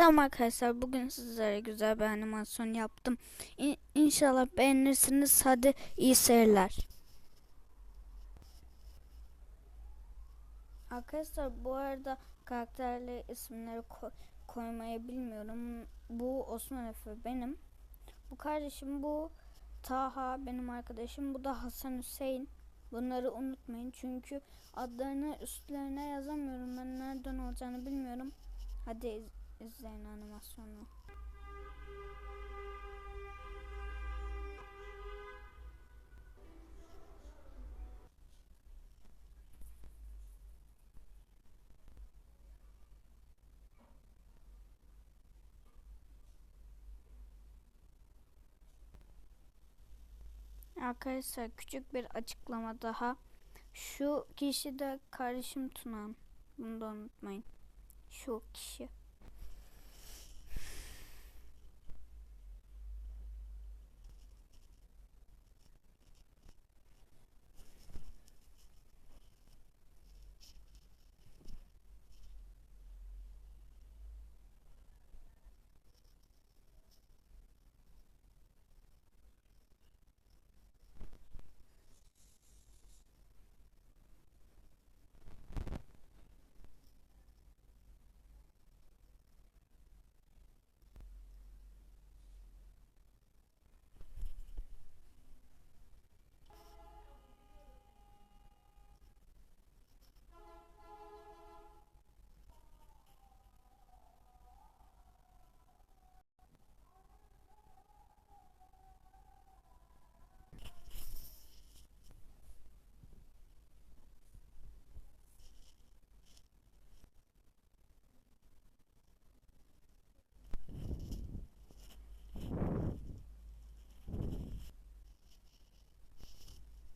Selam arkadaşlar. Bugün sizlere güzel bir animasyon yaptım. İ- İnşallah beğenirsiniz. Hadi iyi seyirler. Arkadaşlar bu arada karakterli isimleri ko- koymayı bilmiyorum. Bu Osman Efe benim. Bu kardeşim bu Taha benim arkadaşım. Bu da Hasan Hüseyin. Bunları unutmayın çünkü adlarını üstlerine yazamıyorum. Ben nereden olacağını bilmiyorum. Hadi izleyin animasyonu. Arkadaşlar küçük bir açıklama daha. Şu kişi de kardeşim Tunan. Bunu da unutmayın. Şu kişi.